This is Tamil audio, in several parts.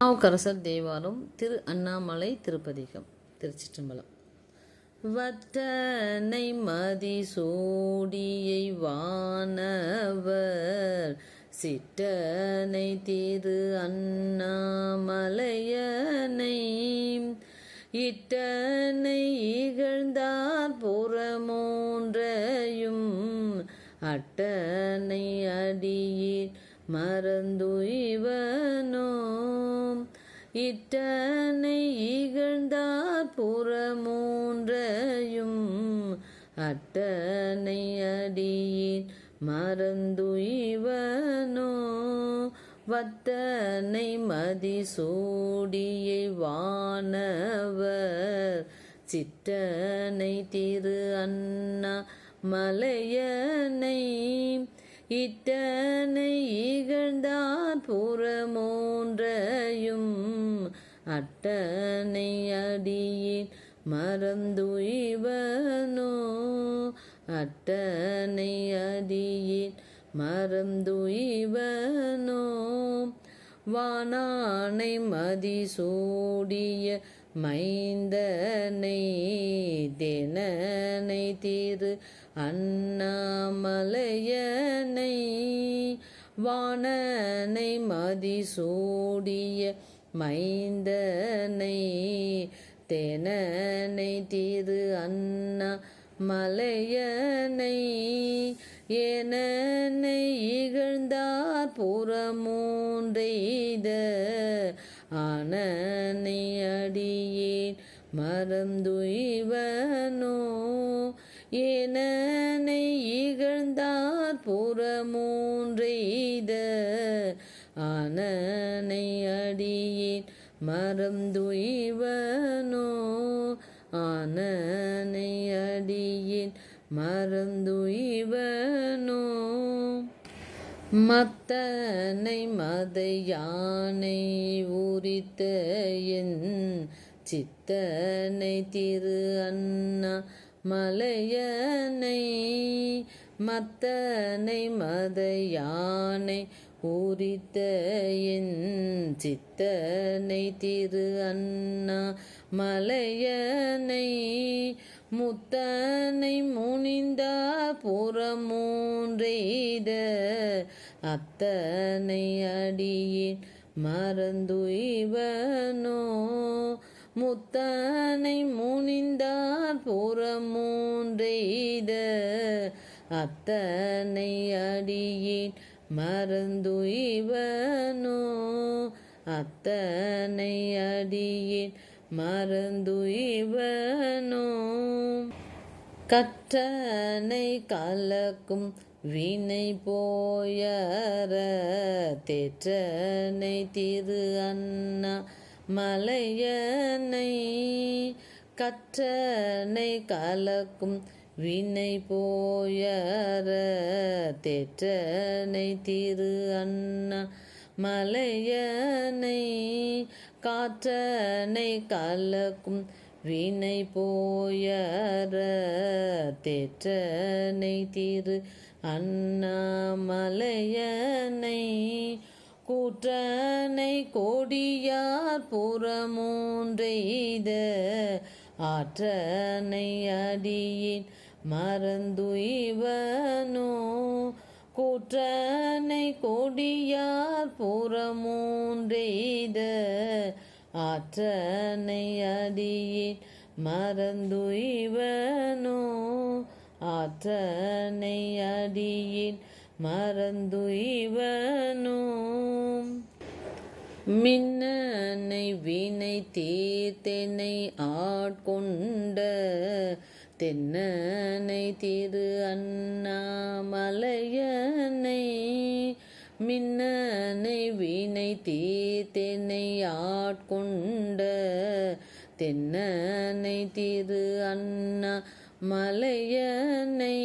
நாவுக்கரசர் தேவாரம் திரு அண்ணாமலை திருப்பதிகம் திருச்சிற்றம்பலம். வத்தனை மதி சூடியை வானவர் சிட்டனை திரு அண்ணாமலையனை இட்டனை இகழ்ந்தார் புறமூன்றையும் அட்டனை அடியீர் மறந்துய்வனோ இட்டனை இகழ்ந்தார் புறமூன்றையும் அட்டனை அடியீர் மறந்துய்வனோ? வத்தனை மதிசூடியை வானவர் சித்தனை திரு அண்ணா மலையனை. இட்டனை இகழ்ந்தார் புறமூன்றையும் அட்டனை அடியின் மறந்துய்வனோ அட்டனை அடியின் மறந்துய்வனோ வானானை மதிசூடிய மைந்தனை தினனை திரு அண்ணாமலையனை. வானனை மதிசூடிய மைந்தனை தெனனை திரு அண்ணா மலையனை ஏனனை இகழ்ந்தார் புறமூன்றெய்த ஆனனை அடியேன் மறந்துய்வனோ? ஏனனை இகழ்ந்தார் புறமூன்றெய்த ஆனனை அடியேன் மறந்துய்வனோ ஆனனை அடியேன் மறந்துய்வனோ மத்தனை மதை யானை உரித்த என் சித்தனை திரு அண்ணா மலையனை. மத்தனை மதை யானை பூரித்த என் சித்தனை திரு அண்ணா மலையனை முத்தனை முனிந்தா புறமூன்றெய்த அத்தனை அடியின் மறந்துய்வனோ? முத்தனை முனிந்தார் புறமூன்றெய்த அத்தனை அடியின் மறந்து இவனோ அத்தனை அடியின் மறந்துய்வனோ கற்றனை கலக்கும் வினை போயற தேற்றனை திரு அண்ணா மலையனை. கற்றனை கலக்கும் வினை போயற தெற்றனை திரு அண்ணா மலையனை காற்றனை கலக்கும் வினை போயற தெற்றனை திரு அண்ணாமலையனை கூற்றனை கொடியார் புறமூன்றெய்த ஆற்றனை அடியின் மறந்துய்வனோ கூற்றனை கொடியார் புறமூன்றெய்த ஆற்றனை அடியின். மறந்துய்வனோ ஆற்றனை அடியின். மறந்துய்வனோ மின்னனை வினை தீர்த்தனை ஆட்கொண்ட தென்னனை திரு அண்ணாமலையனை மின்னனை வீணை தீத்தென்னை ஆட்கொண்ட தென்னனை திரு அண்ணா மலையனை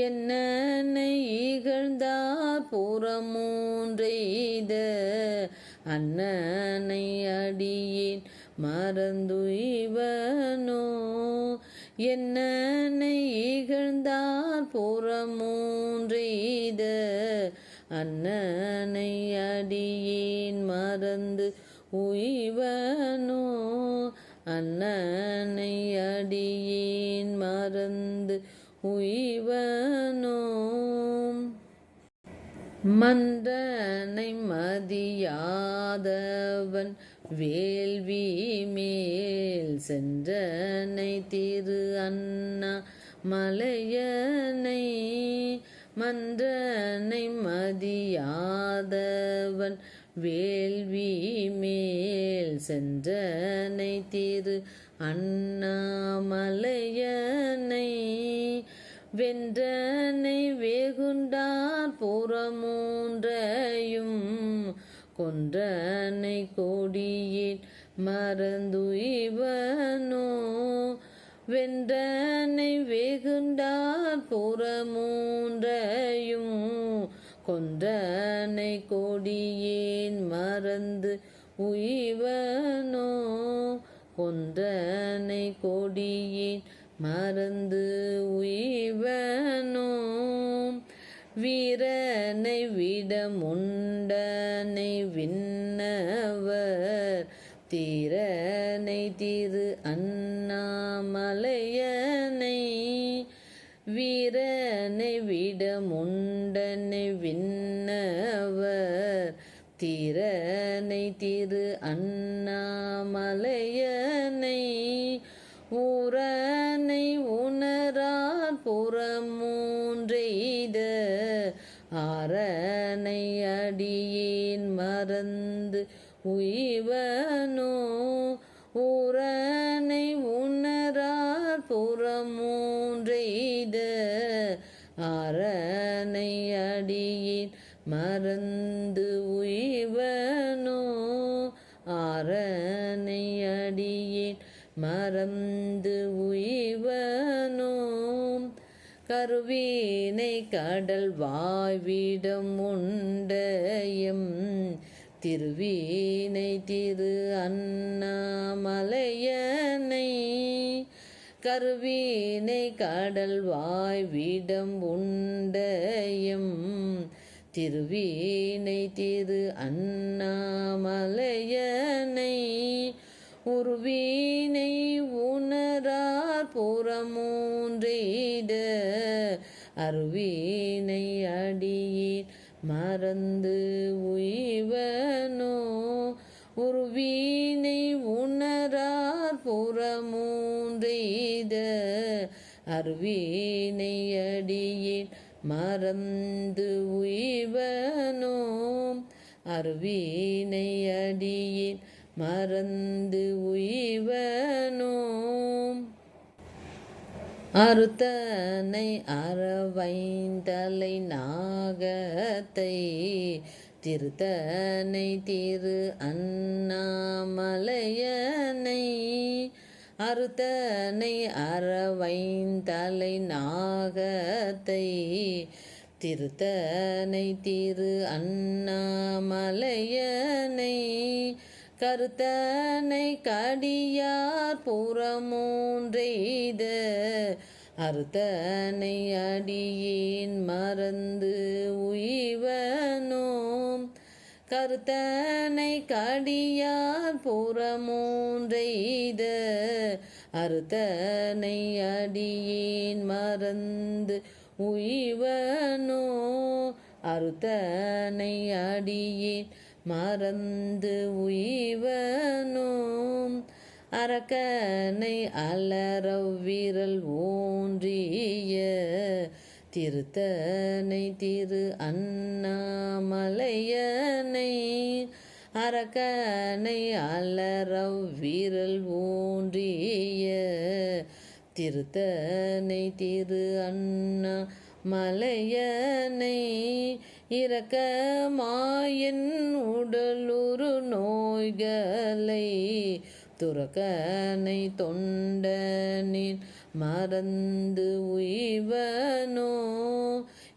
என்னனை இகழ்ந்தார் புறமூன்றெய்த அண்ணனை அடியேன் மறந்துய்வனோ என்னனை இகழ்ந்தார் புறமூன்றெய்த அண்ணனை அடியேன் மறந்து உய்வனோ. அண்ணனை அடியேன் மறந்து உய்வனோ. மன்றனை மதியாதவன் வேள்வி மேல் சென்றனை திரு அண்ணா மலையனை மன்றனை மதியாதவன் வேள்வி மேல் சென்றனை திரு அண்ணாமலையனை வென்றனை வேகுண்டார் புறமூன்றையும் கொன்றனை கோ மறந்துய்வனோ வென்றனை வெகுண்டார் புறமூன்றையும் கொன்றனை கொடியேன் மறந்து உய்வனோ? கொன்றனை கொடியேன் மறந்து உய்வனோ? வீரனை விட முண்ட வீரனை விட முண்டனை விண்ணவர் திறனை திரு அண்ணாமலையனை ஊரனை உணரார் புறமூன்றெய்த ஆரனை அடியேன் மறந்து உய்வனோ ஊரனை ஆரனை அடியின் மறந்து உய்வனோ? ஆரனை அடியின் மறந்து உய்வனோ? கருவீனை கடல் வாய்விடம் உண்டயம் திருவீனை திரு அண்ணாமலையனை கருவீனை கடல் வாய் வாய்விடம் உண்டயம். திருவீனை திரு அண்ணாமலையனை உருவீனை உணரார் புறமூன்றிட. அருவீனை அடியேன் மறந்து உய்வனோ. உருவீனை அருவீனை மறந்து உய்வனோம் அருவீனை மறந்து உய்வனோம் அறுத்தனை அறவைந்தலை நாகத்தை திருத்தனை திரு அண்ணா அறுத்தனை அறவைந்தலை நாகத்தை திருத்தனை திரு அண்ணாமலையனை கருத்தனை கடியார் புறமூன்றெய்த அறுத்தனை அடியேன் மறந்து உய்வனோ கருத்தனை கடியார் புறமூன்றெய்த அறுத்தனை அடியேன் மறந்து உய்வனோ. அறுத்தனை அடியேன் மறந்து உய்வனோ. அரக்கனை அலரவ்விரல் ஊன்றிய. திருத்தனை திரு அண்ணாமலையனை அரக்கனை அரக்கனை அலற வீரல் ஊன்றிய திருத்தனை திரு அண்ணா மலையனை இரக்கமாயன் உடலுறு நோய்களை துறக்கனை தொண்டனின் மறந்து உய்வனோ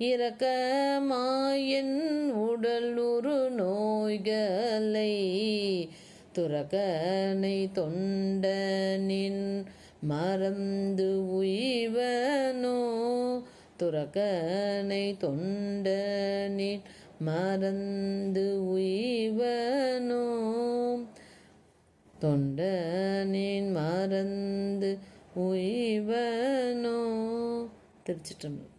இரக்கமாயின் உடல் உரு நோய்களை துறக்கனை தொண்டனின் மறந்து உய்வனோ? துறக்கனை தொண்டனின் மறந்து உய்வனோ? தொண்டனின் மறந்து உய்வனோ? திருச்சிற்றம்பலம்.